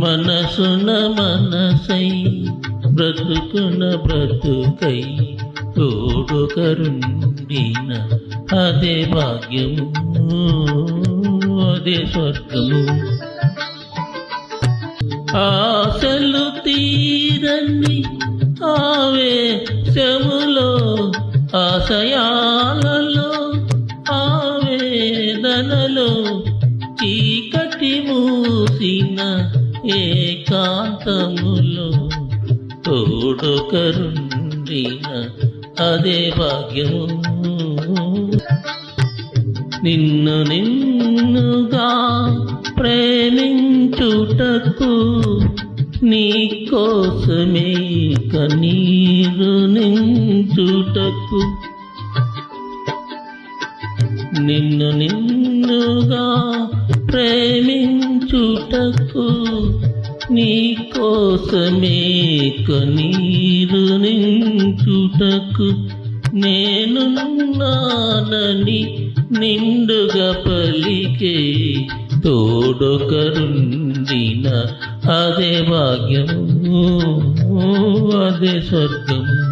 మనసున మనసై బ్రతుకున బ్రతుకై తోడు కరుండిన అదే భాగ్యము అదే స్వర్గము. ఆశలు తీరని ఆవేశములో ఆశయాలలో ఆవేదనలో చీకటి మూసిన ఏకాంతములో తోడు కరుండిన అదే భాగ్యము. నిన్ను నిన్నుగా ప్రేమించుటకు నీ కోసమే కన్నీరు నించుటకు. నిన్ను నిన్నుగా ప్రేమించుటకు నీ కోసమే కనీరు నించుటకు నేనున్నానని నిండుగా పలికే తోడొకరుండిన అదే భాగ్యము అదే స్వర్గము.